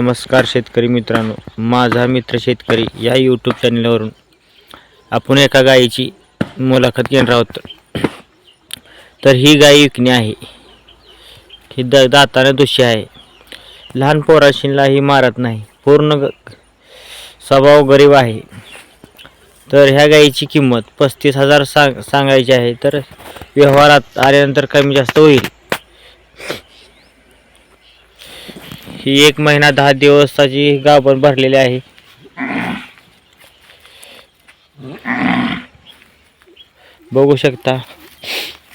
नमस्कार शेतकरी मित्रांनो माझा मित्र शेतकरी या यूट्यूब चॅनलवरून आपण एका गायीची मुलाखत घेणार आहोत. तर ही गाय विकणी आहे. ही द दाताने दुशी आहे. लहान पोराशीला ही मारत नाही. पूर्ण स्वभाव गरीब आहे. तर ह्या गायीची किंमत पस्तीस हजार सांग सांगायची आहे. तर व्यवहारात आल्यानंतर कमी जास्त होईल. ही एक महिना दहा दिवसाची गाभण भरलेली आहे. बघू शकता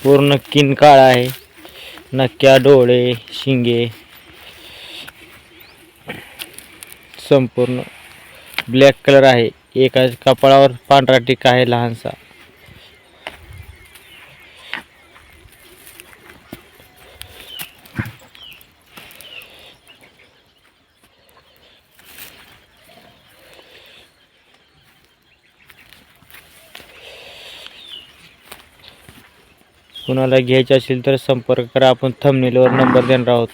पूर्ण किन काळा आहे. नक्क्या डोळे शिंगे संपूर्ण ब्लॅक कलर आहे. एका कपाळावर पांढरा टिका आहे लहानसा. कुणाला घ्यायचे असेल तर संपर्क करा. आपण थंबनेलवर नंबर देणार आहोत.